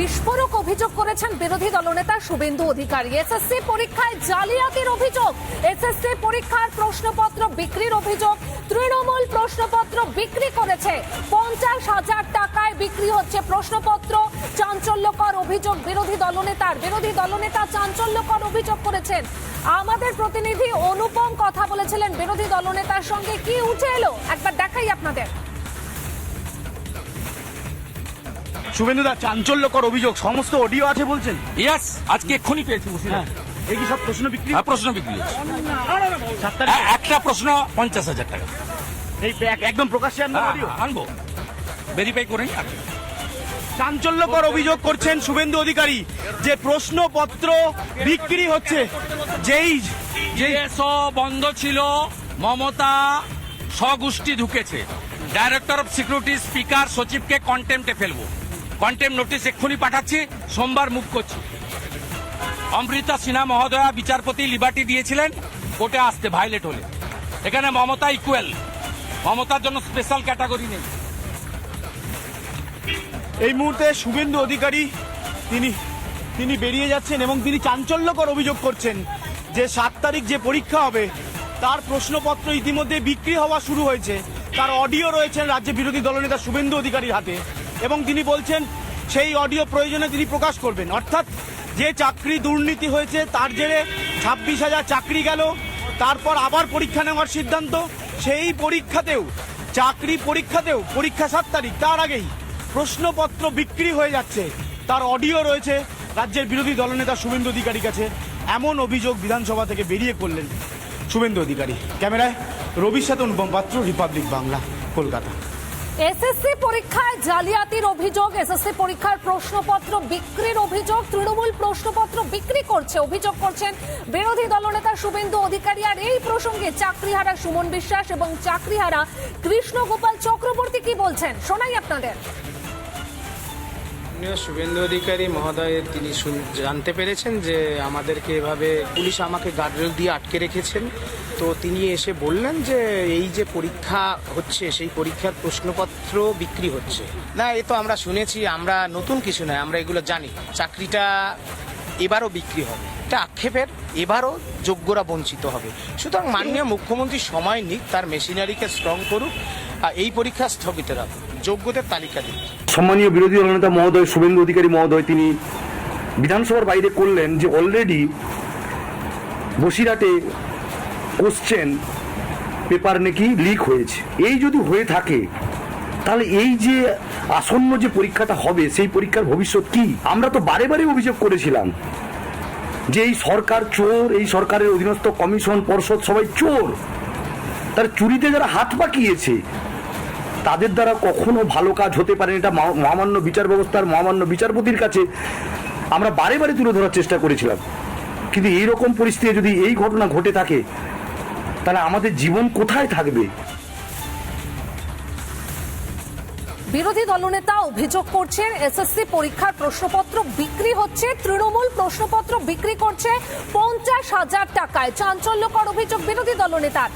বিস্ফোরক অভিযোগ করেছেন বিরোধী দলনেতা শুভেন্দু অধিকারী। এসএসসি পরীক্ষায় জালিয়াতির অভিযোগ। এসএসসি পরীক্ষার প্রশ্নপত্র বিক্রির অভিযোগ। তৃণমূল প্রশ্নপত্র বিক্রি করেছে। পঞ্চাশ হাজার টাকায় বিক্রি হচ্ছে প্রশ্নপত্র। চাঞ্চল্যকর অভিযোগ বিরোধী দলনেতার। বিরোধী দলনেতা চাঞ্চল্যকর অভিযোগ করেছেন। আমাদের প্রতিনিধি অনুপম কথা বলেছিলেন বিরোধী দলনেতার সঙ্গে। কি উঠে এলো? একবার দেখাই আপনাদের। শুভেন্দুদা চাঞ্চল্যকর অভিযোগ। সমস্ত অডিও আছে বলছেন? ইয়াস আজকে এক্ষুনি পেয়েছি হ্যাঁ এই কি সব প্রশ্ন বিক্রি? হ্যাঁ, প্রশ্ন বিক্রি এ- একটা প্রশ্ন পঞ্চাশ হাজার টাকা। এই একদম প্রকাশ্যে হ্যাঁ, অডিও আনব। ভেরিফাই করে চাঞ্চল্যকর অভিযোগ করছেন শুভেন্দু অধিকারী যে প্রশ্নপত্র বিক্রি হচ্ছে। যেই জিএসও বন্ধ ছিল মমতা স্বগোষ্ঠী ঢুকেছে। ডাইরেক্টর অফ সিকিউরিটি স্পিকার সচিবকে কন্টেম্পটে ফেলব। কন্টেম্প নোটিশ এক্ষুনি পাঠাচ্ছি, সোমবার মুখ করছি। অমৃতা সিনহা মহোদয়া বিচারপতি লিবার্টি দিয়েছিলেন, কোর্টে আসতে ভাইলেট হলে। এখানে মমতা ইকুয়াল মমতার জন্য স্পেশাল ক্যাটাগরি নেই। এই মুহূর্তে শুভেন্দু অধিকারী, তিনি তিনি বেরিয়ে যাচ্ছেন এবং তিনি চাঞ্চল্যকর অভিযোগ করছেন যে সাত তারিখ যে পরীক্ষা হবে, তার প্রশ্নপত্র ইতিমধ্যে বিক্রি হওয়া শুরু হয়েছে। তার অডিও রয়েছেন রাজ্য বিরোধী দলনেতা শুভেন্দু অধিকারীর হাতে এবং তিনি বলছেন সেই অডিও প্রয়োজনে তিনি প্রকাশ করবেন। অর্থাৎ যে চাকরি দুর্নীতি হয়েছে, তার জেরে ছাব্বিশ হাজার চাকরি গেল, তারপর আবার পরীক্ষা নেওয়ার সিদ্ধান্ত, সেই পরীক্ষাতেও, চাকরি পরীক্ষাতেও, পরীক্ষা সাত তারিখ, তার আগেই প্রশ্নপত্র বিক্রি হয়ে যাচ্ছে। তার অডিও রয়েছে রাজ্যের বিরোধী দলনেতা শুভেন্দু অধিকারীর কাছে। এমন অভিযোগ বিধানসভা থেকে বেরিয়ে করলেন শুভেন্দু অধিকারী। ক্যামেরায় রবির সাথে পাত্র রিপাবলিক বাংলা, কলকাতা। এসএসসি পরীক্ষায় জালিয়াতির অভিযোগ, এসএসসি পরীক্ষার প্রশ্নপত্র বিক্রির অভিযোগ, তৃণমূল প্রশ্নপত্র বিক্রি করছে, অভিযোগ করছেন বিরোধী দলনেতা শুভেন্দু অধিকারী। আর এই প্রসঙ্গে চাকরিহারা সুমন বিশ্বাস এবং চাকরিহারা কৃষ্ণ গোপাল চক্রবর্তী কি বলছেন? শোনাই আপনাদের। শুভেন্দু অধিকারী মহোদয়, তিনি জানতে পেরেছেন যে আমাদেরকে এভাবে পুলিশ আমাকে গার্ডরেল দিয়ে আটকে রেখেছেন। তো তিনি এসে বললেন যে এই যে পরীক্ষা হচ্ছে, সেই পরীক্ষার প্রশ্নপত্র বিক্রি হচ্ছে। না, এ তো আমরা শুনেছি, আমরা নতুন কিছু নয়, আমরা এগুলো জানি। চাকরিটা এবারও বিক্রি হবে। এটা আক্ষেপের, এবারও যোগ্যরা বঞ্চিত হবে। সুতরাং মাননীয় মুখ্যমন্ত্রী সময় নিক, তার মেশিনারিকে স্ট্রং করুক, আর এই পরীক্ষা স্থগিত রাখুক, যোগ্যদের তালিকা দিক। সম্মানীয় বিরোধী দলনেতা মহোদয়, শুভেন্দু অধিকারী মহোদয়, তিনি বিধানসভার বাইরে করলেন যে অলরেডি বসিরহাটে কোশ্চেন পেপার নাকি লিক হয়েছে। এই যদি হয়ে থাকে, তাহলে এই যে আসন্ন যে পরীক্ষাটা হবে, সেই পরীক্ষার ভবিষ্যৎ কি? আমরা তো বারে বারে অভিযোগ করেছিলাম যে এই সরকার চোর, এই সরকারের অধীনস্থ কমিশন, পর্ষদ সবাই চোর। তার চুরিতে যারা হাত পাকিয়েছে, তাদের দ্বারা কখনো ভালো কাজ হতে পারে এটা মহামান্য বিচার ব্যবস্থার মহামান্য বিচারপতির কাছে আমরা বারে বারে তুলে ধরার চেষ্টা করেছিলাম। কিন্তু এই রকম পরিস্থিতি যদি এই ঘটনা ঘটে থাকে তাহলে আমাদের জীবন কোথায় থাকবে? বিরোধী দলনেতা অভিযোগ করছেন, এসএসসি পরীক্ষার প্রশ্নপত্র বিক্রি হচ্ছে, তৃণমূল প্রশ্নপত্র বিক্রি করছে পঞ্চাশ হাজার টাকায়। চাঞ্চল্যকর অভিযোগ বিরোধী দলনেতার।